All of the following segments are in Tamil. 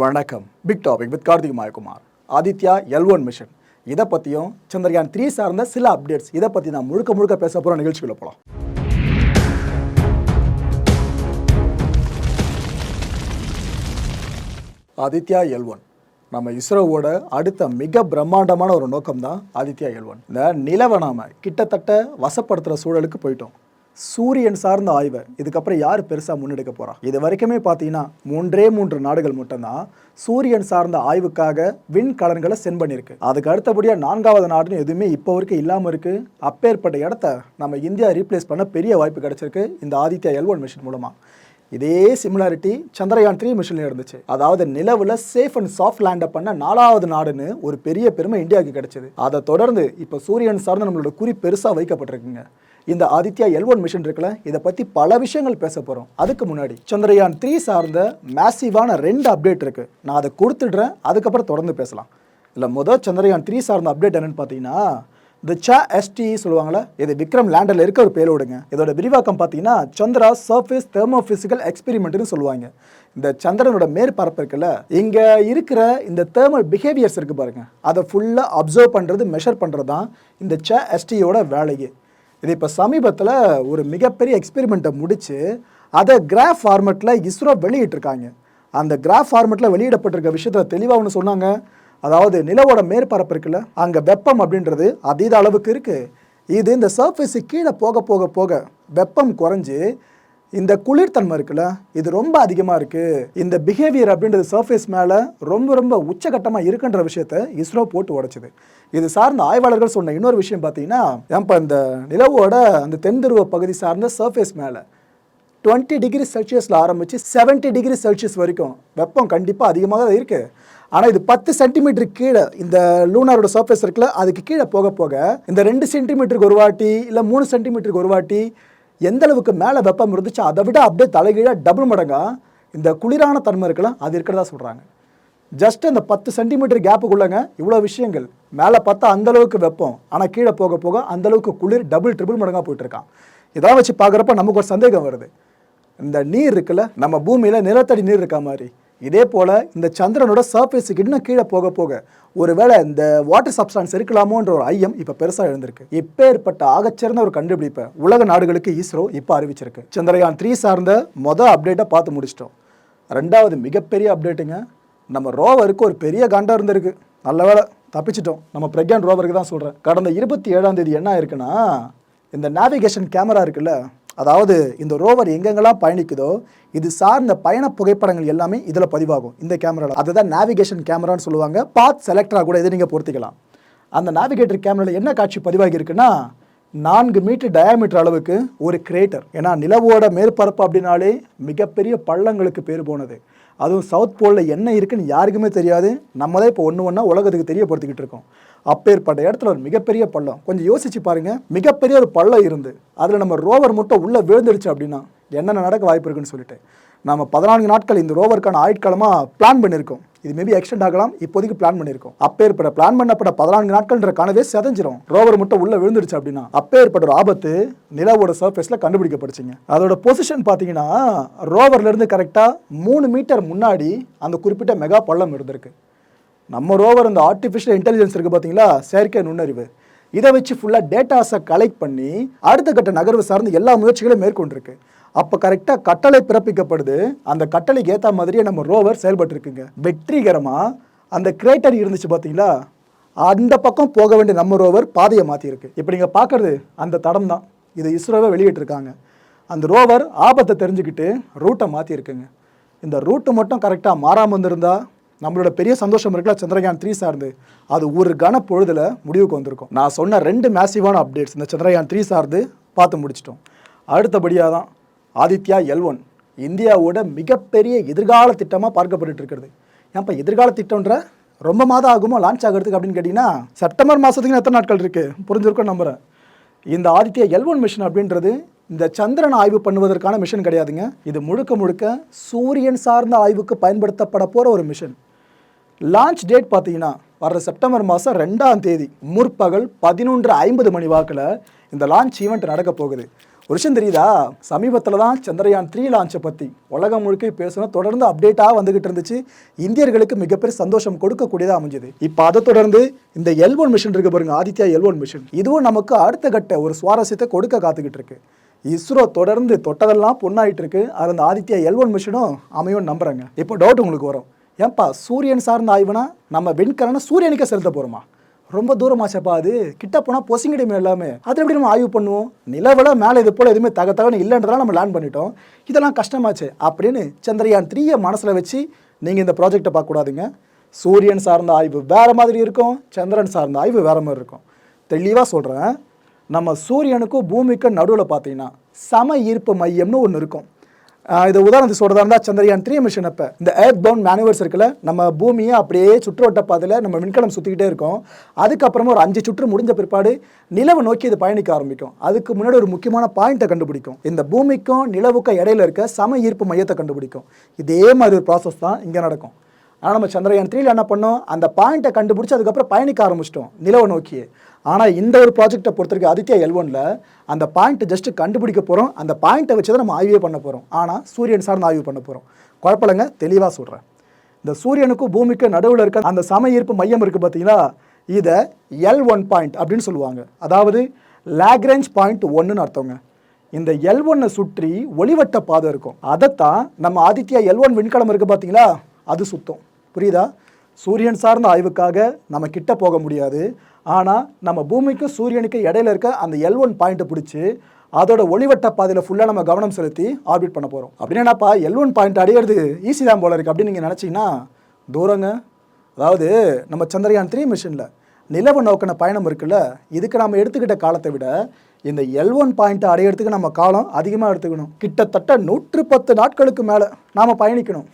வணக்கம். Big topic with Karthik Mayakumar. Aditya L one mission இதை பற்றியும் சந்திரயான் த்ரீ சார்ந்த சில அப்டேட்ஸ் இதை பற்றி நான் முழுக்க முழுக்க பேச போகிற நிகழ்ச்சிக்குள்ளே போகலாம் ஆதித்யா எல் ஒன் நம்ம இஸ்ரோவோட அடுத்த மிக பிரம்மாண்டமான ஒரு நோக்கம் தான் ஆதித்யா எல் ஒன் இந்த நிலவை நாம கிட்டத்தட்ட வசப்படுத்துகிற சூழலுக்கு போயிட்டோம். சூரியன் சார்ந்த ஆய்வை. இதுக்கப்புறம் யார் பெருசாக முன்னெடுக்க போகிறான் இது வரைக்குமே பார்த்தீங்கன்னா மூன்றே மூன்று நாடுகள் மட்டும்தான் சூரியன் சார்ந்த ஆய்வுக்காக விண்கலன்களை சென்ட் பண்ணியிருக்கு அதுக்கு அடுத்தபடியாக நான்காவது நாடுன்னு எதுவுமே இப்போ வரைக்கும் இல்லாமல் இருக்குது அப்பேற்பட்ட இடத்த நம்ம இந்தியா ரீப்ளேஸ் பண்ண பெரிய வாய்ப்பு கிடைச்சிருக்கு. இந்த ஆதித்யா எல் ஒன் மூலமாக இதே சிமிலாரிட்டி சந்திரயான் த்ரீ மிஷன்ல இருந்துச்சு. அதாவது நிலவில் சேஃப் அண்ட் சாஃப்ட் லேண்டை பண்ண நாலாவது நாடுன்னு ஒரு பெரிய பெருமை இந்தியாவுக்கு கிடைச்சது. அதை தொடர்ந்து இப்போ சூரியன் சார்ந்த நம்மளோட குறி பெருசாக வைக்கப்பட்டிருக்குங்க. இந்த ஆதித்யா எல் ஒன் மிஷின் இருக்குல்ல இதை பற்றி பல விஷயங்கள் பேச போகிறோம் அதுக்கு முன்னாடி சந்திரயான் த்ரீ சார்ந்த மேசிவான ரெண்டு அப்டேட் இருக்குது நான் அதை கொடுத்துடுறேன் அதுக்கப்புறம் தொடர்ந்து பேசலாம். இல்லை முதல் சந்திரயான் த்ரீ சார்ந்த அப்டேட் என்னென்னு பார்த்தீங்கன்னா இந்த ச எஸ்டி சொல்லுவாங்கள்ல இது விக்ரம் லேண்டரில் இருக்க ஒரு பேலோடுங்க. இதோட விரிவாக்கம் பார்த்தீங்கன்னா சந்திரா சர்ஃபேஸ் தெர்மோஃபிசிக்கல் எக்ஸ்பெரிமெண்ட்னு சொல்லுவாங்க. இந்த சந்திரனோட மேற்பரப்பு இருக்குல்ல இங்கே இருக்கிற இந்த தேர்மல் பிஹேவியர்ஸ் இருக்குது பாருங்கள் அதை ஃபுல்லாக அப்சர்வ் பண்ணுறது மெஷர் பண்ணுறது தான் இந்த ச எஸ்டியோட வேலையே. இது இப்போ சமீபத்தில் ஒரு மிகப்பெரிய எக்ஸ்பெரிமெண்ட்டை முடித்து அதை கிராஃப் ஃபார்மெட்டில் இஸ்ரோ வெளியிட்டிருக்காங்க. அந்த கிராஃப் ஃபார்மெட்டில் வெளியிடப்பட்டிருக்க விஷயத்தில் தெளிவாக ஒன்று சொன்னாங்க. அதாவது நிலவோட மேற்பரப்பு இருக்குல்ல அங்கே வெப்பம் அப்படின்றது அதீத அளவுக்கு இருக்குது இது இந்த சர்ஃபேஸு கீழே போக போக போக வெப்பம் குறைஞ்சி இந்த குளிர்தன்மை இருக்குல்ல இது ரொம்ப அதிகமாக இருக்குது இந்த பிஹேவியர் அப்படின்றது சர்ஃபேஸ் மேலே ரொம்ப ரொம்ப உச்சகட்டமாக இருக்குன்ற விஷயத்த இஸ்ரோ போட்டு உடைச்சது. இது சார்ந்த ஆய்வாளர்கள் சொன்ன இன்னொரு விஷயம் பார்த்தீங்கன்னா ஏன்ப்பா இந்த நிலவோட அந்த தென்துருவ பகுதி சார்ந்த சர்ஃபேஸ் மேலே டுவெண்ட்டி டிகிரி செல்சியஸில் ஆரம்பித்து 70 டிகிரி செல்சியஸ் வரைக்கும் வெப்பம் கண்டிப்பாக அதிகமாக தான் இருக்குது ஆனால் இது பத்து சென்டிமீட்டர் கீழே இந்த லூனாரோட சர்ஃபேஸ் இருக்குல்ல அதுக்கு கீழே போக போக இந்த ரெண்டு சென்டிமீட்டருக்கு ஒரு வாட்டி இல்லை மூணு சென்டிமீட்டருக்கு ஒரு வாட்டி எந்த அளவுக்கு மேலே வெப்பம் இருந்துச்சு அதை விட அப்படியே தலைகீழாக டபுள் மடங்காக இந்த குளிரான தன்மை இருக்கலாம் அது இருக்கிறதா சொல்கிறாங்க ஜஸ்ட் அந்த பத்து சென்டிமீட்டர் கேப்புக்குள்ளங்க இவ்வளோ விஷயங்கள். மேலே பார்த்தா அந்தளவுக்கு வெப்பம் ஆனால் கீழே போக போக அந்தளவுக்கு குளிர் டபுள் ட்ரிபிள் மடங்காக போயிட்டுருக்கான். இதெல்லாம் வச்சு பார்க்குறப்ப நமக்கு ஒரு சந்தேகம் வருது. இந்த நீர் இருக்குல்ல நம்ம பூமியில் நிலத்தடி நீர் இருக்க மாதிரி? இதே போல் இந்த சந்திரனோட சர்ஃபேஸுக்கு இன்னும் கீழே போக போக ஒருவேளை இந்த வாட்டர் சப்ஸ்டான்ஸ் இருக்கலாமோன்ற ஒரு ஐயம் இப்போ பெருசாக எழுந்திருக்கு. இப்பேற்பட்ட ஆகச்சிறந்த ஒரு கண்டுபிடிப்பை உலக நாடுகளுக்கு இஸ்ரோ இப்போ அறிவிச்சிருக்கு. சந்திரயான் த்ரீ சார்ந்த மொதல் அப்டேட்டை பார்த்து முடிச்சிட்டோம். ரெண்டாவது மிகப்பெரிய அப்டேட்டுங்க நம்ம ரோவருக்கு ஒரு பெரிய கண்டம் இருந்திருக்கு. நல்ல வேளை தப்பிச்சிட்டோம். நம்ம பிரக்யான் ரோவருக்கு தான் சொல்கிறேன் கடந்த இருபத்தி ஏழாம் தேதி என்ன ஆயிருக்குன்னா இந்த நேவிகேஷன் கேமரா இருக்குல்ல அதாவது இந்த ரோவர் எங்கெங்கெல்லாம் பயணிக்குதோ இது சார்ந்த பயண புகைப்படங்கள் எல்லாமே இதில் பதிவாகும். இந்த கேமராவில் அதுதான் நேவிகேஷன் கேமரான்னு சொல்லுவாங்க. பாத் செலக்டராக கூட இதை நீங்கள் பொருத்திக்கலாம். அந்த நேவிகேட்டர் கேமராவில் என்ன காட்சி பதிவாகி இருக்குன்னா நான்கு மீட்டர் டயாமீட்டர் அளவுக்கு ஒரு கிரேட்டர் ஏன்னா நிலவோட மேற்பரப்பு அப்படின்னாலே மிகப்பெரிய பள்ளங்களுக்கு பேர் போனது. அதுவும் சவுத் போலில் என்ன இருக்குன்னு யாருக்குமே தெரியாது. நம்ம தான் இப்போ ஒன்று ஒன்றா உலகத்துக்கு தெரியப்படுத்திக்கிட்டு இருக்கோம். அப்பேற்பட்ட இடத்துல ஒரு மிகப்பெரிய பள்ளம். கொஞ்சம் யோசிச்சு பாருங்க. மிகப்பெரிய ஒரு பள்ளம் இருந்து அதில் நம்ம ரோவர் மட்டும் உள்ளே விழுந்துடுச்சு அப்படின்னா என்னென்ன நடக்க வாய்ப்பு இருக்குன்னு சொல்லிட்டு. நம்ம பதினான்கு நாட்கள் இந்த ரோவருக்கான ஆயுட்காலமாக பிளான் பண்ணியிருக்கோம் இது மேபி எக்ஸ்டெண்ட் ஆகலாம் இப்போதைக்கு பிளான் பண்ணியிருக்கோம் அப்பேற்பட்ட பிளான் பண்ணப்பட்ட பதினான்கு நாட்கள்ன்ற கனவே செதஞ்சிரும். ரோவர் மட்டும் உள்ள விழுந்துருச்சு அப்படின்னா அப்பேற்பட்ட ஒரு ஆபத்து நிலவோட சர்ஃபேஸில் கண்டுபிடிக்கப்படுச்சுங்க அதோட பொசிஷன் பார்த்தீங்கன்னா ரோவர்ல இருந்து கரெக்டாக மூணு மீட்டர் முன்னாடி அந்த குறிப்பிட்ட மெகா பள்ளம் இருந்திருக்கு. நம்ம ரோவர் இந்த ஆர்டிஃபிஷியல் இன்டெலிஜென்ஸ் இருக்குது பார்த்தீங்களா செயற்கை நுண்ணறிவு. இதை வச்சு ஃபுல்லாக டேட்டாஸை கலெக்ட் பண்ணி அடுத்த கட்ட நகர்வு சார்ந்து எல்லா முயற்சிகளும் மேற்கொண்டிருக்கு. அப்போ கரெக்டாக கட்டளை பிறப்பிக்கப்படுது. அந்த கட்டளைக்கு ஏற்ற மாதிரியே நம்ம ரோவர் செயல்பட்டுருக்குங்க. வெற்றிகரமாக அந்த கிரேட்டர் இருந்துச்சு பார்த்தீங்களா அந்த பக்கம் போக வேண்டிய நம்ம ரோவர் பாதையை மாற்றிருக்கு இப்போ நீங்கள் பார்க்குறது அந்த தடம் தான். இது இஸ்ரோவை வெளியிட்டிருக்காங்க. அந்த ரோவர் ஆபத்தை தெரிஞ்சுக்கிட்டு ரூட்டை மாற்றிருக்குங்க இந்த ரூட்டு மட்டும் கரெக்டாக மாறாமல் இருந்திருந்தா நம்மளோட பெரிய சந்தோஷம் இருக்குல்ல சந்திரயான் த்ரீ சார்ந்து. அது ஒரு கன பொழுதில் முடிவுக்கு வந்திருக்கும். நான் சொன்ன ரெண்டு மேசிவான அப்டேட்ஸ் இந்த சந்திரயான் த்ரீ சார்ந்து பார்த்து முடிச்சிட்டோம். அடுத்தபடியாக தான் ஆதித்யா எல் ஒன் இந்தியாவோட மிகப்பெரிய எதிர்கால திட்டமாக பார்க்கப்பட்டு இருக்கிறது. ஏன்ப்பா எதிர்கால திட்டம்ன்ற ரொம்ப மாதம் ஆகுமோ லான்ச் ஆகிறதுக்கு அப்படின்னு கேட்டிங்கன்னா செப்டம்பர் மாதத்துக்கு எத்தனை நாட்கள் இருக்குது புரிஞ்சிருக்கும் நம்புகிறேன் இந்த ஆதித்யா எல் ஒன் மிஷன் அப்படின்றது இந்த சந்திரன் ஆய்வு பண்ணுவதற்கான மிஷன் கிடையாதுங்க. இது முழுக்க முழுக்க சூரியன் சார்ந்த ஆய்வுக்கு பயன்படுத்தப்பட போகிற ஒரு மிஷன் லான்ச் டேட் பார்த்தீங்கன்னா வர்ற செப்டம்பர் மாதம் ரெண்டாம் தேதி முற்பகல் பதினொன்று ஐம்பது மணி வாக்கில் இந்த லான்ச் ஈவெண்ட் நடக்க போகுது. ஒரு விஷயம் தெரியுதா? சமீபத்தில் தான் சந்திரயான் த்ரீ லான்ச்சை பற்றி உலகம் முழுக்க பேசணும் தொடர்ந்து அப்டேட்டாக வந்துகிட்டு இருந்துச்சு. இந்தியர்களுக்கு மிகப்பெரிய சந்தோஷம் கொடுக்கக்கூடியதாக அமைஞ்சது. இப்போ அதை தொடர்ந்து இந்த எல் ஒன் மிஷன் இருக்கு பாருங்க ஆதித்யா எல் ஒன் இதுவும் நமக்கு அடுத்த கட்ட ஒரு சுவாரஸ்யத்தை கொடுக்க காத்துக்கிட்டு இருக்கு. இஸ்ரோ தொடர்ந்து தொட்டதெல்லாம் பொண்ணாயிட்டு இருக்கு. அது அந்த ஆதித்யா எல் ஒன் அமையும் நம்புறாங்க. இப்போ டவுட் உங்களுக்கு வரும். ஏன்பா சூரியன் சார்ந்த ஆய்வுனா நம்ம வெண்கலனை சூரியனுக்கே செலுத்த போகிறோமா ரொம்ப தூரமாச்சப்பா அது. கிட்ட போனால் பொசிங்கிடுமே எல்லாமே. அது எப்படி நம்ம ஆய்வு பண்ணுவோம்? நிலவில் மேலே இது போல் எதுவுமே தக தகவல் இல்லைன்றதால நம்ம லேர்ன் பண்ணிட்டோம். இதெல்லாம் கஷ்டமாச்சு. அப்படின்னு சந்திரயான் த்ரீயை மனசில் வச்சு நீங்கள் இந்த ப்ராஜெக்டை பார்க்கக்கூடாதுங்க சூரியன் சார்ந்த ஆய்வு வேறு மாதிரி இருக்கும். சந்திரன் சார்ந்த ஆய்வு வேறு மாதிரி இருக்கும். தெளிவாக சொல்கிறேன் நம்ம சூரியனுக்கும் பூமிக்கும் நடுவில் பார்த்தீங்கன்னா சம ஈர்ப்பு மையம்னு ஒன்று இருக்கும். இது உதாரணத்துக்கு சொல்கிறதா இருந்தால் சந்திரயான் த்ரீ மிஷன் அப்போ. இந்த ஏர்த் பவுண்ட் மேனுவர்ஸ் இருக்குல்ல நம்ம பூமியை அப்படியே சுற்றுவட்ட பாதையில் நம்ம விண்கலம் சுற்றிக்கிட்டே இருக்கோம். அதுக்கப்புறமா ஒரு அஞ்சு சுற்று முடிஞ்ச பிற்பாடு நிலவை நோக்கி இது பயணிக்க ஆரம்பிக்கும். அதுக்கு முன்னாடி ஒரு முக்கியமான பாயிண்ட்டை கண்டுபிடிக்கும். இந்த பூமிக்கும் நிலவுக்கும் இடையில இருக்க சம ஈர்ப்பு மையத்தை கண்டுபிடிக்கும். இதே மாதிரி ஒரு ப்ராசஸ் தான் இங்கே நடக்கும். ஆனால் நம்ம சந்திரயான் த்ரீல என்ன பண்ணோம்? அந்த பாயிண்ட்டை கண்டுபிடிச்சி அதுக்கப்புறம் பயணிக்க ஆரம்பிச்சிட்டோம் நிலவை நோக்கி ஆனால் இந்த ஒரு ப்ராஜெக்டை பொறுத்தருக்கு ஆதித்யா எல்வனில் அந்த பாயிண்ட்டை ஜஸ்ட் கண்டுபிடிக்க போகிறோம் அந்த பாயிண்ட்டை வச்சு தான் நம்ம ஆய்வே பண்ண போகிறோம் ஆனால் சூரியன் சார்ந்து ஆய்வு பண்ண போகிறோம் குழப்பலைங்க தெளிவாக சொல்கிறேன் இந்த சூரியனுக்கும் பூமிக்கும் நடுவில் இருக்க அந்த சம ஈர்ப்பு மையம் இருக்குது பார்த்தீங்களா இதை எல் ஒன் பாயிண்ட் அப்படின்னு சொல்லுவாங்க. அதாவது லேக்ரேஞ்ச் பாயிண்ட் ஒன்றுன்னு அர்த்தங்க. இந்த எல் ஒன்னை சுற்றி ஒளிவட்ட பாதை இருக்கும். அதைத்தான் நம்ம ஆதித்யா எல் ஒன் விண்கலம் இருக்குது பார்த்தீங்களா அது சுத்தம். புரியுதா? சூரியன் சார்ந்த ஆய்வுக்காக நம்ம கிட்ட போக முடியாது. ஆனால் நம்ம பூமிக்கும் சூரியனுக்கும் இடையில இருக்க அந்த எல் ஒன் பாயிண்ட்டை பிடிச்சி அதோட ஒளிவட்ட பாதையில் ஃபுல்லாக நம்ம கவனம் செலுத்தி ஆர்பிட் பண்ண போகிறோம் அப்படின்னு என்னப்பா எல் ஒன் பாயிண்ட் அடையிறது ஈஸி தான் போல இருக்குது அப்படின்னு நீங்கள் நினச்சிங்கன்னா தூரங்க. அதாவது நம்ம சந்திரயான் த்ரீ மிஷனில் நிலவு நோக்கின பயணம் இருக்குல்ல இதுக்கு நம்ம எடுத்துக்கிட்ட காலத்தை விட இந்த எல் ஒன் பாயிண்ட்டை அடையிறதுக்கு நம்ம காலம் அதிகமாக எடுத்துக்கணும். கிட்டத்தட்ட நூற்று பத்து நாட்களுக்கு மேலே நாம் பயணிக்கணும்.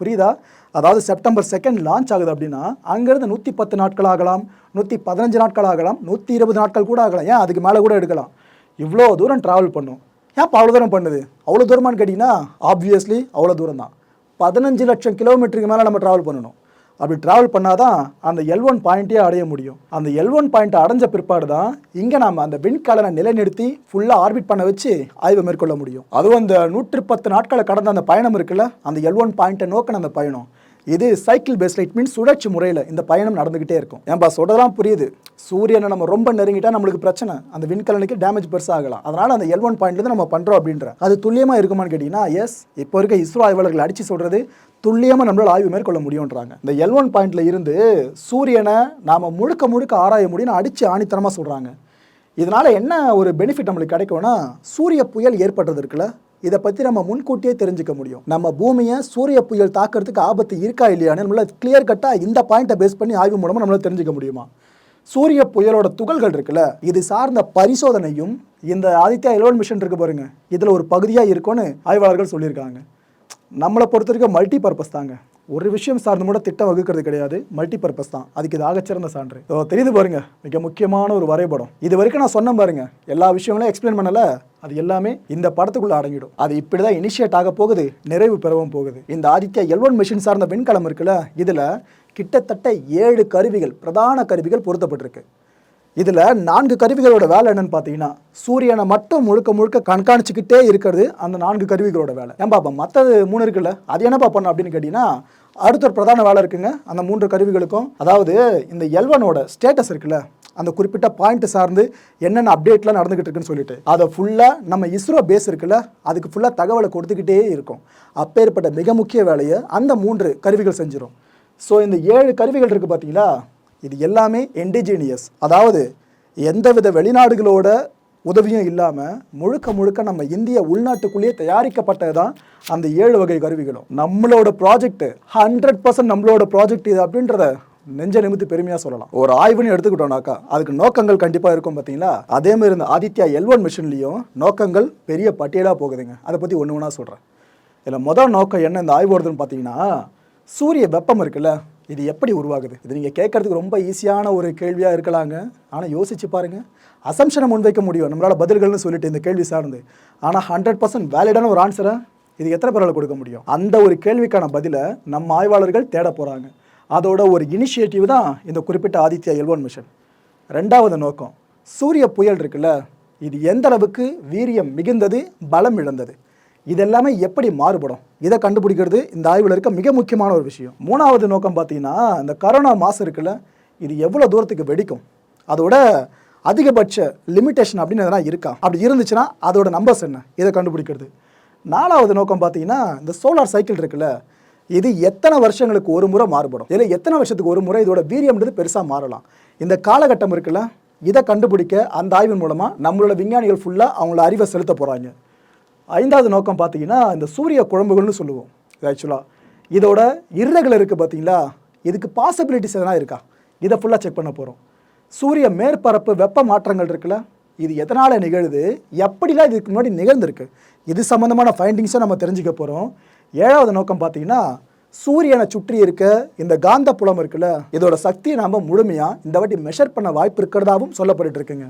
புரியுதா? அதாவது செப்டம்பர் செகண்ட் லான்ச் ஆகுது அப்படின்னா அங்கேருந்து நூற்றி பத்து நாட்கள் ஆகலாம் நூற்றி பதினஞ்சு நாட்கள் ஆகலாம் நூற்றி இருபது நாட்கள் கூட ஆகலாம். ஏன்? அதுக்கு மேலே கூட எடுக்கலாம். இவ்வளோ தூரம் ட்ராவல் பண்ணும். ஏன் அவ்வளோ தூரம் பண்ணுது? அவ்வளோ தூரமான்னு கேட்டிங்கன்னா ஆப்வியஸ்லி அவ்வளோ தூரம் தான் பதினஞ்சு லட்சம் கிலோமீட்டருக்கு மேலே நம்ம ட்ராவல் பண்ணணும். அப்படி ட்ராவல் பண்ணால் தான் அந்த எல் ஒன் பாயிண்ட்டே அடைய முடியும். அந்த எல் ஒன் பாயிண்ட்டை அடைஞ்ச பிற்பாடு தான் இங்கே நாம் அந்த விண்கலனை நிலைநிறுத்தி ஃபுல்லாக ஆர்பிட் பண்ண வச்சு ஆய்வை மேற்கொள்ள முடியும். அதுவும் அந்த நூற்று பத்து நாட்களை கடந்த அந்த பயணம் இருக்குல்ல? அந்த எல் ஒன் பாயிண்ட்டை நோக்கின அந்த பயணம். இது சைக்கிள் பேஸ்ட் இட் மீன்ஸ் சுழற்சி முறையில் இந்த பயணம் நடந்துகிட்டே இருக்கும். ஏன்பா சொல்றதெல்லாம் புரியுது. சூரியனை நம்ம ரொம்ப நெருங்கிட்டா நம்மளுக்கு பிரச்சனை. அந்த விண்கலனுக்கு டேமேஜ் பெருசாகலாம் அதனால அந்த எல் ஒன் பாயிண்ட்லேருந்து நம்ம பண்ணுறோம் அப்படின்ற. அது துல்லியமாக இருக்குமான்னு கேட்டிங்கன்னா எஸ் இப்போ இருக்க இஸ்ரோ ஆய்வாளர்கள் அடிச்சு சொல்றது துல்லியமாக நம்மளால் ஆய்வு மேற்கொள்ள முடியுன்றாங்க இந்த எல் ஒன் பாயிண்ட்ல இருந்து சூரியனை நாம முழுக்க முழுக்க ஆராய முடியும்னு அடிச்சு ஆணித்தனமாக சொல்றாங்க. இதனால என்ன ஒரு பெனிஃபிட் நம்மளுக்கு கிடைக்கும்னா சூரிய புயல் ஏற்படுறது இருக்குல்ல? இதை பற்றி நம்ம முன்கூட்டியே தெரிஞ்சுக்க முடியும். நம்ம பூமியை சூரிய புயல் தாக்கிறதுக்கு ஆபத்து இருக்கா இல்லையான்னு நம்மளால் கிளியர் கட்டாக இந்த பாயிண்ட்டை பேஸ் பண்ணி ஆய்வு மூலமாக நம்மளால் தெரிஞ்சுக்க முடியுமா? சூரிய புயலோட துகள்கள் இருக்குல்ல இது சார்ந்த பரிசோதனையும் இந்த ஆதித்யா எலவன் மிஷன் இருக்கு பாருங்க இதில் ஒரு பகுதியாக இருக்கும்னு ஆய்வாளர்கள் சொல்லியிருக்காங்க. நம்மளை பொறுத்த வரைக்கும் மல்டி பர்பஸ் தாங்க. ஒரு விஷயம் சார்ந்து கூட திட்டம் வகுக்கிறது கிடையாது மல்டி பர்பஸ் தான். அதுக்கு இது ஆகச்சிறந்த சான்று. ஸோ தெரியுது பாருங்க. மிக முக்கியமான ஒரு வரைபடம். இது வரைக்கும் நான் சொன்னேன் பாருங்க. எல்லா விஷயங்களையும் எக்ஸ்பிளைன் பண்ணல. அது எல்லாமே இந்த படத்துக்குள்ள அடங்கிடும். அது இப்படி தான் இனிஷியேட் ஆக போகுது நிறைவு பெறவும் போகுது. இந்த ஆதித்யா எல்வன் மிஷின் சார்ந்த விண்கலம் இருக்குல்ல இதில் கிட்டத்தட்ட ஏழு கருவிகள் பிரதான கருவிகள் பொருத்தப்பட்டிருக்கு. இதில் நான்கு கருவிகளோட வேலை என்னன்னு பார்த்தீங்கன்னா சூரியனை மட்டும் முழுக்க முழுக்க கண்காணிச்சுக்கிட்டே இருக்கிறது அந்த நான்கு கருவிகளோட வேலை. ஏன் பாப்பா மற்றது மூணு இருக்குல்ல? அது என்னப்பா பண்ண அப்படின்னு கேட்டிங்கன்னா அடுத்த ஒரு பிரதான வேலை இருக்குங்க. அந்த மூன்று கருவிகளுக்கும் அதாவது இந்த எல்வனோட ஸ்டேட்டஸ் இருக்குல்ல அந்த குறிப்பிட்ட பாயிண்ட் சார்ந்து என்னென்ன அப்டேட்லாம் நடந்துகிட்டு இருக்குன்னு சொல்லிட்டு அதை ஃபுல்லாக நம்ம இஸ்ரோ பேஸ் இருக்குல்ல அதுக்கு ஃபுல்லாக தகவலை கொடுத்துக்கிட்டே இருக்கும். அப்பேற்பட்ட மிக முக்கிய வேலையை அந்த மூன்று கருவிகள் செஞ்சிடும் ஸோ இந்த ஏழு கருவிகள் இருக்குது பார்த்தீங்களா இது எல்லாமே என்டிஜீனியஸ் அதாவது எந்தவித வெளிநாடுகளோட உதவியும் இல்லாமல் முழுக்க முழுக்க நம்ம இந்திய உள்நாட்டுக்குள்ளேயே தயாரிக்கப்பட்டது தான் அந்த ஏழு வகை கருவிகளும். நம்மளோட ப்ராஜெக்ட்டு ஹண்ட்ரட் பர்சன்ட் நம்மளோட ப்ராஜெக்ட் இது அப்படின்றத நெஞ்ச நிமித்து பெருமையாக சொல்லலாம். ஒரு ஆய்வுன்னு எடுத்துக்கிட்டோம்னாக்கா அதுக்கு நோக்கங்கள் கண்டிப்பாக இருக்கும் பார்த்தீங்களா? அதே மாதிரி இந்த ஆதித்யா எல்வன் மிஷின்லேயும் நோக்கங்கள் பெரிய பட்டியலாக போகுதுங்க. அதை பற்றி ஒன்று ஒன்றா சொல்கிறேன் இதில் முதல் நோக்கம் என்ன இந்த ஆய்வு வருதுன்னு பார்த்தீங்கன்னா சூரிய வெப்பம் இருக்குல்ல? இது எப்படி உருவாகுது? இது நீங்கள் கேட்கறதுக்கு ரொம்ப ஈஸியான ஒரு கேள்வியாக இருக்கலாங்க. ஆனால் யோசிச்சு பாருங்கள் அசம்ஷனை முன்வைக்க முடியும். நம்மளால் பதில்கள்னு சொல்லிட்டு இந்த கேள்வி சார்ந்து. ஆனால் ஹண்ட்ரட் பர்சன்ட் வேலிடான ஒரு ஆன்சரை இது எத்தனை பேரால் கொடுக்க முடியும்? அந்த ஒரு கேள்விக்கான பதிலை நம்ம ஆய்வாளர்கள் தேட போகிறாங்க அதோட ஒரு இனிஷியேட்டிவ் தான் இந்த குறிப்பிட்ட ஆதித்யா எல்வன் மிஷன் ரெண்டாவது நோக்கம் சூரிய புயல் இருக்குல்ல இது எந்த அளவுக்கு வீரியம் மிகுந்தது பலம் இழந்தது? இதெல்லாமே எப்படி மாறுபடும்? இதை கண்டுபிடிக்கிறது இந்த ஆய்வில் இருக்க மிக முக்கியமான ஒரு விஷயம். மூணாவது நோக்கம் பார்த்தீங்கன்னா இந்த கரோனா மாசம் இருக்குல்ல இது எவ்வளோ தூரத்துக்கு வெடிக்கும்? அதோட அதிகபட்ச லிமிட்டேஷன் அப்படின்னு எதனா இருக்கா? அப்படி இருந்துச்சுன்னா அதோட நம்பர்ஸ் என்ன? இதை கண்டுபிடிக்கிறது. நாலாவது நோக்கம் பார்த்தீங்கன்னா இந்த சோலார் சைக்கிள் இருக்குல்ல இது எத்தனை வருஷங்களுக்கு ஒரு முறை மாறுபடும்? இதில் எத்தனை வருஷத்துக்கு ஒரு முறை இதோட வீரியம்ன்றது பெருசாக மாறலாம்? இந்த காலகட்டம் இருக்குல்ல இதை கண்டுபிடிக்க அந்த ஆய்வின் மூலமாக நம்மளோட விஞ்ஞானிகள் ஃபுல்லாக அவங்களோட அறிவை செலுத்த போகிறாங்க ஐந்தாவது நோக்கம் பார்த்தீங்கன்னா இந்த சூரிய குழம்புகள்னு சொல்லுவோம் ஆக்சுவலாக இதோட irregular இருக்குது பார்த்தீங்களா? இதுக்கு பாசிபிலிட்டிஸ் எதனா இருக்கா? இதை ஃபுல்லாக செக் பண்ண போகிறோம் சூரிய மேற்பரப்பு வெப்ப மாற்றங்கள் இருக்குல்ல இது எதனால் நிகழுது? எப்படிலாம் இதுக்கு முன்னாடி நிகழ்ந்திருக்கு? இது சம்மந்தமான ஃபைண்டிங்ஸை நம்ம தெரிஞ்சுக்க போகிறோம் ஏழாவது நோக்கம் பார்த்தீங்கன்னா சூரியனை சுற்றி இருக்க இந்த காந்த புலம் இருக்குல்ல இதோட சக்தியை நாம் முழுமையாக இந்த வாட்டி மெஷர் பண்ண வாய்ப்பு இருக்கிறதாவும் சொல்லப்பட்டு இருக்குங்க.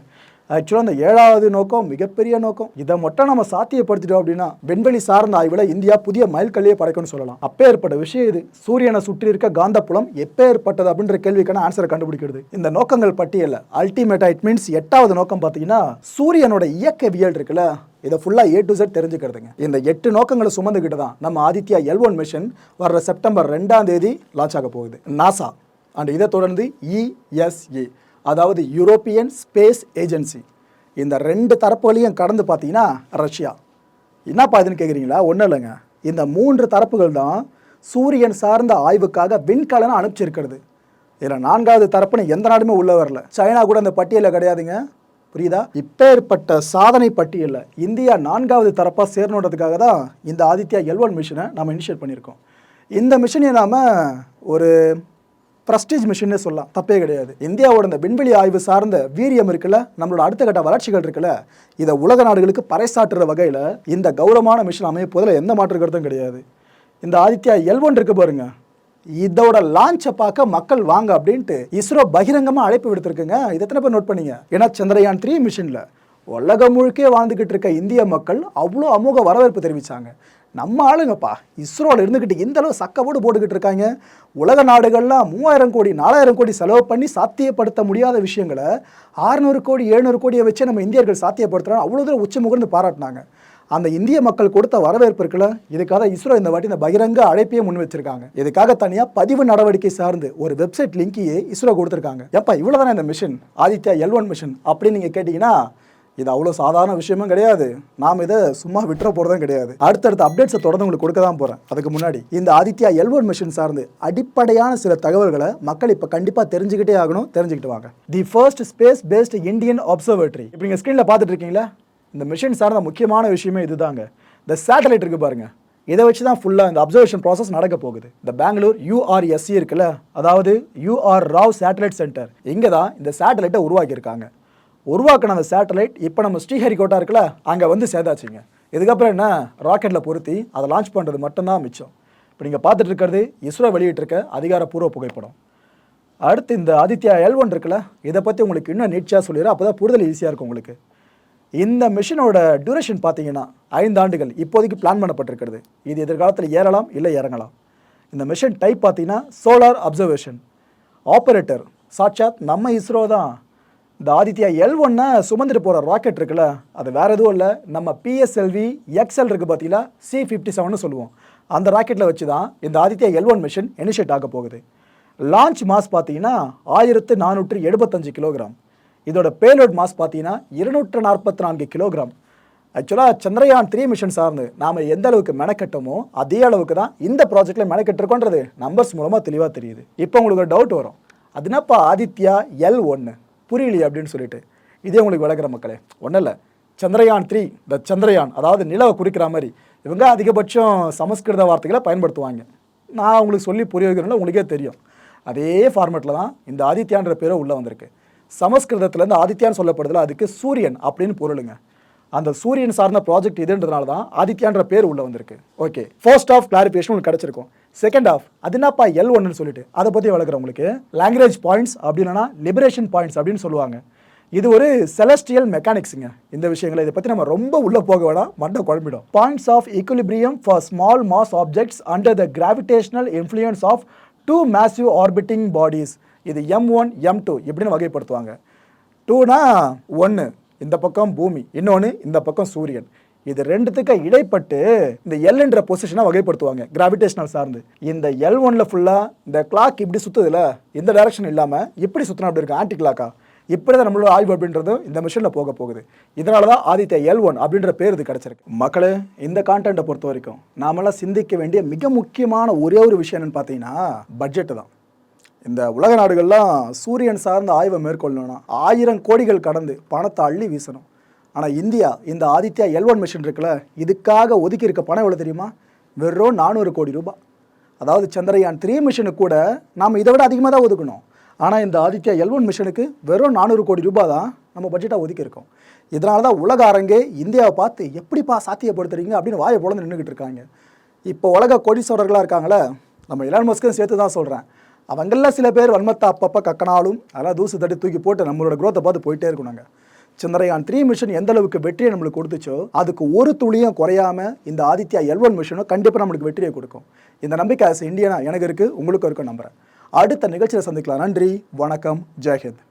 ஆக்சுவலாக அந்த ஏழாவது நோக்கம் மிகப்பெரிய நோக்கம். இதை மட்டும் நம்ம சாத்தியப்படுத்திட்டோம் அப்படின்னா விண்வெளி சார்ந்த ஆய்வில் இந்தியா புதிய மைல்கல்லையே படைக்கும்னு சொல்லலாம். அப்பேற்பட்ட விஷயம் இது. சூரியனை சுற்றி இருக்க காந்தப்புலம் எப்பேற்பட்டது அப்படின்ற கேள்விக்கான ஆன்சரை கண்டுபிடிக்கிறது. இந்த நோக்கங்கள் பட்டியலில் அல்டிமேட்டா இட் மீன்ஸ் எட்டாவது நோக்கம் பார்த்தீங்கன்னா சூரியனோட இயக்கவியல் இருக்குல்ல இதை ஃபுல்லாக ஏ டு செட் தெரிஞ்சுக்கிறதுங்க. இந்த எட்டு நோக்கங்களை சுமந்துக்கிட்டு தான் நம்ம ஆதித்யா எல் ஒன் மிஷன் வர்ற செப்டம்பர் ரெண்டாம் தேதி லான்ச் ஆக போகுது. நாசா அண்ட் இதை தொடர்ந்து இஎஸ்ஏ அதாவது யூரோப்பியன் ஸ்பேஸ் ஏஜென்சி இந்த ரெண்டு தரப்புகளையும் கடந்து பார்த்தீங்கன்னா ரஷ்யா. என்னப்பா இதுன்னு கேட்குறீங்களா ஒன்றும் இல்லைங்க. இந்த மூன்று தரப்புகள் தான் சூரியன் சார்ந்த ஆய்வுக்காக விண்கலனை அனுப்பிச்சிருக்கிறது. இதில் நான்காவது தரப்புன்னு எந்த நாடுமே உள்ள வரல. சைனா கூட அந்த பட்டியலில் கிடையாதுங்க. புரியுதா? இப்பேற்பட்ட சாதனை பட்டியலில் இந்தியா நான்காவது தரப்பாக சேரணுன்றதுக்காக தான் இந்த ஆதித்யா எல்வன் மிஷனை நம்ம இனிஷியேட் பண்ணியிருக்கோம். இந்த மிஷனை நாம் ஒரு ப்ரஸ்டீஜ் மிஷின்னு சொல்லலாம். தப்பே கிடையாது. இந்தியாவோட இந்த விண்வெளி ஆய்வு சார்ந்த வீரியம் இருக்குல்ல நம்மளோட அடுத்த கட்ட வளர்ச்சிகள் இருக்குல்ல இதை உலக நாடுகளுக்கு பறைசாற்றுற வகையில் இந்த கௌரவமான மிஷின் அமைப்பதில் எந்த மாற்று கருத்தும் கிடையாது. இந்த ஆதித்யா எல்வன் இருக்கு பாருங்க. இதோட லான்ச்சை பார்க்க மக்கள் வாங்க அப்படின்ட்டு இஸ்ரோ பகிரங்கமாக அழைப்பு விடுத்திருக்குங்க. இதை எத்தனை பேர் நோட் பண்ணீங்க? ஏன்னா சந்திரயான் த்ரீ மிஷினில் உலகம் முழுக்கே வாழ்ந்துக்கிட்டு இருக்க இந்திய மக்கள் அவ்வளோ அமோக வரவேற்பு தெரிவித்தாங்க நம்ம ஆளுங்கப்பா இஸ்ரோவில் இருந்துக்கிட்டு எந்தளவு அளவு போட்டுக்கிட்டு இருக்காங்க? உலக நாடுகள்லாம் மூவாயிரம் கோடி நாலாயிரம் கோடி செலவு பண்ணி சாத்தியப்படுத்த முடியாத விஷயங்களை ஆறுநூறு கோடி எழுநூறு கோடியை வச்சு நம்ம இந்தியர்கள் சாத்தியப்படுத்துகிறோம் அவ்வளோ தூரம் உச்சி முகர்ந்து பாராட்டினாங்க. அந்த இந்திய மக்கள் கொடுத்த வரவேற்பு இருக்குல்ல இதுக்காக இஸ்ரோ இந்த வாட்டி இந்த பகிரங்க அழைப்பையே முன் வச்சிருக்காங்க. இதுக்காக தனியாக பதிவு நடவடிக்கை சார்ந்து ஒரு வெப்சைட் லிங்கையே இஸ்ரோ கொடுத்துருக்காங்க. எப்பா இவ்வளோதானே இந்த mission? Aditya L one mission அப்படின்னு நீங்கள் கேட்டிங்கன்னா இது அவ்வளோ சாதாரண விஷயமும் கிடையாது. நாம் இதை சும்மா விட்டுற போகிறதும் கிடையாது. அடுத்தடுத்த அப்டேட்ஸை தொடர்ந்து உங்களுக்கு கொடுக்க தான் போகிறேன் அதுக்கு முன்னாடி இந்த ஆதித்யா எல்வன் மிஷின் சார்ந்து அடிப்படையான சில தகவல்களை மக்கள் இப்போ கண்டிப்பாக தெரிஞ்சுக்கிட்டே ஆகணும். தெரிஞ்சுக்கிட்டு வாங்க. The first space based Indian observatory இப்போ நீங்கள் ஸ்க்ரீனில் பார்த்துட்டு இருக்கீங்களா? இந்த மிஷின் சார்ந்த முக்கியமான விஷயமே இதுதாங்க. இந்த சேட்டலைட் இருக்குது பாருங்கள் இதை வச்சு தான் ஃபுல்லாக இந்த அப்சர்வேஷன் ப்ராசஸ் நடக்க போகுது. இந்த பெங்களூர் யூஆர்எஸ்சி இருக்குல்ல? அதாவது யூஆர் ராவ் சேட்டலைட் சென்டர் இங்கே தான் இந்த சேட்டலைட்டை உருவாக்கியிருக்காங்க. உருவாக்கின அந்த சேட்டலைட் இப்போ நம்ம ஸ்ரீஹரிகோட்டா இருக்குல்ல அங்கே வந்து சேர்ந்தாச்சுங்க இதுக்கப்புறம் என்ன? ராக்கெட்டில் பொருத்தி அதை லான்ச் பண்ணுறது மட்டும்தான் மிச்சம். இப்போ நீங்கள் பார்த்துட்டு இருக்கிறது இஸ்ரோ வெளியிட்டிருக்க அதிகாரப்பூர்வ புகைப்படம். அடுத்து இந்த ஆதித்யா எல் ஒன் இருக்குல்ல இதை பற்றி உங்களுக்கு இன்னும் நீட்சியாக சொல்லிடுறேன். அப்போ தான் புரிதல் ஈஸியாக இருக்கும் உங்களுக்கு. இந்த மிஷினோட டியூரேஷன் பார்த்தீங்கன்னா ஐந்து ஆண்டுகள் இப்போதைக்கு பிளான் பண்ணப்பட்டிருக்கிறது. இது எதிர்காலத்தில் ஏறலாம் இல்லை இறங்கலாம். இந்த மிஷின் டைப் பார்த்தீங்கன்னா சோலார் அப்சர்வேஷன் ஆப்ரேட்டர் சாட்சாத் நம்ம இஸ்ரோ தான் இந்த ஆதித்யா எல் ஒன்னை சுமந்துட்டு போகிற ராக்கெட் இருக்குல்ல அது வேறு எதுவும் இல்லை. நம்ம பிஎஸ்எல்வி எக்ஸ்எல் இருக்குது பார்த்தீங்களா சி ஃபிஃப்டி செவன்னு சொல்லுவோம். அந்த ராக்கெட்டில் வச்சு தான் இந்த Aditya L one mission initiate ஆக போகுது. லான்ச் மாஸ் பார்த்தீங்கன்னா ஆயிரத்து நானூற்று எழுபத்தஞ்சு கிலோகிராம் இதோட பேலோட் மாஸ் பார்த்தீங்கன்னா இருநூற்று நாற்பத்தி நான்கு கிலோகிராம் ஆக்சுவலாக சந்திரயான் த்ரீ மிஷன் சார்ந்து நாம் எந்த அளவுக்கு மெனக்கட்டமோ அதே அளவுக்கு தான் இந்த ப்ராஜெக்டில் மெனக்கட்டிருக்கோன்றது நம்பர்ஸ் மூலமாக தெளிவாக தெரியுது. இப்போ உங்களுக்கு ஒரு டவுட் வரும். அது என்னப்பா ஆதித்யா எல் ஒன்று புரியலையே அப்படின்னு சொல்லிட்டு இதே உங்களுக்கு விளக்குற மக்களே. ஒன்றும் இல்லை. சந்திரயான் த்ரீ த சந்திரயான் அதாவது நிலவை குறிக்கிற மாதிரி. இவங்க அதிகபட்சம் சமஸ்கிருத வார்த்தைகளை பயன்படுத்துவாங்க. நான் உங்களுக்கு சொல்லி புரிய வைக்கிறேன்னு உங்களுக்கே தெரியும். அதே ஃபார்மேட்டில் தான் இந்த ஆதித்யான்ற பேரை உள்ளே வந்திருக்கு. சமஸ்கிருதத்துலேருந்து ஆதித்யான்னு சொல்லப்படுதில்ல அதுக்கு சூரியன் அப்படின்னு பொருளுங்க அந்த சூரியன் சார்ந்த ப்ராஜெக்ட் இதுன்றதுனால தான் ஆதித்யான்ற பேர் உள்ளே வந்திருக்கு. ஓகே ஃபர்ஸ்ட் ஆஃப் கிளாரிஃபிகேஷன் உங்களுக்கு கிடச்சிருக்கும். செகண்ட் ஆஃப் அது என்னப்பா எல் ஒன்னு சொல்லிட்டு அதை பற்றி வளர்க்குறேன் உங்களுக்கு லாங்குவேஜ் பாயிண்ட்ஸ் அப்படின்னா லிபரேஷன் பாயிண்ட்ஸ் அப்படின்னு சொல்லுவாங்க. இது ஒரு செலஸ்டியல் மெக்கானிக்ஸுங்க இந்த விஷயங்களை இதை பற்றி நம்ம ரொம்ப உள்ளே போக வேணாம் மண்டை குழம்பிடும். Points of equilibrium for small mass objects under the gravitational influence of two massive orbiting bodies இது எம் ஒன் எம் டூ இப்படின்னு வகைப்படுத்துவாங்க. டூனா ஒன்று இந்த பக்கம் பூமி இன்னொன்று இந்த பக்கம் சூரியன். இது ரெண்டுத்துக்கு இடைப்பட்டு இந்த எல்ன்ற பொசிஷனை வகைப்படுத்துவாங்க கிராவிடேஷனல் சார்ந்து. இந்த எல் ஒன்ல ஃபுல்லாக இந்த கிளாக் இப்படி சுற்றுதுல இந்த டைரக்ஷன் இல்லாமல் இப்படி சுற்றினா அப்படி இருக்கு ஆன்டி கிளாக்கா இப்படி தான் நம்மளோட ஆய்வு அப்படின்றதும் இந்த மிஷனில் போக போகுது. இதனால தான் ஆதித்ய எல் ஒன் அப்படின்ற பேர் இது கிடச்சிருக்கு. மக்களே இந்த கான்டென்ட்டை பொறுத்த வரைக்கும் நாமெல்லாம் சிந்திக்க வேண்டிய மிக முக்கியமான ஒரே ஒரு விஷயம் என்னன்னு பார்த்தீங்கன்னா பட்ஜெட்டு தான். இந்த உலக நாடுகள்லாம் சூரியன் சார்ந்த ஆய்வை மேற்கொள்ளணும்னா ஆயிரம் கோடிகள் கடந்து பணத்தை அள்ளி வீசணும். ஆனால் இந்தியா இந்த ஆதித்யா எல் ஒன் மிஷின் இருக்குல்ல இதுக்காக ஒதுக்கி இருக்க பணம் எவ்வளோ தெரியுமா? வெறும் நானூறு கோடி ரூபாய். அதாவது சந்திரயான் த்ரீ மிஷனுக்கு கூட நாம் இதை விட அதிகமாக தான் ஒதுக்கணும். ஆனால் இந்த ஆதித்யா எல் ஒன் மிஷனுக்கு வெறும் நானூறு கோடி ரூபாய் தான் நம்ம பட்ஜெட்டாக ஒதுக்கியிருக்கோம். இதனால தான் உலக அரங்கே இந்தியாவை பார்த்து எப்படிப்பா சாத்தியப்படுத்துறீங்க அப்படின்னு வாயை பொழுது நின்றுக்கிட்டு இருக்காங்க. இப்போ உலக கோடீஸ்வரர்களாக இருக்காங்களே நம்ம எலான் மஸ்கும் சேர்த்து தான் சொல்கிறேன் அவங்களில் சில பேர் வன்மத்தை அப்பப்போ கக்கனாலும் அதெல்லாம் தூசு தட்டி தூக்கி போட்டு நம்மளோட குரோத்தை பார்த்து போயிட்டே இருக்கணும் நாங்கள் சந்திரயான் த்ரீ மிஷன் எந்த அளவுக்கு வெற்றியை நம்மளுக்கு கொடுத்துச்சோ அதுக்கு ஒரு துளியும் குறையாம இந்த ஆதித்யா எல் ஒன் மிஷனும் கண்டிப்பாக நம்மளுக்கு வெற்றியை கொடுக்கும். இந்த நம்பிக்கை as இந்தியனா எனக்கு இருக்குது உங்களுக்கும் இருக்கும் நம்புறேன். அடுத்த நிகழ்ச்சியில் சந்திக்கலாம். நன்றி வணக்கம் ஜெயஹிந்த்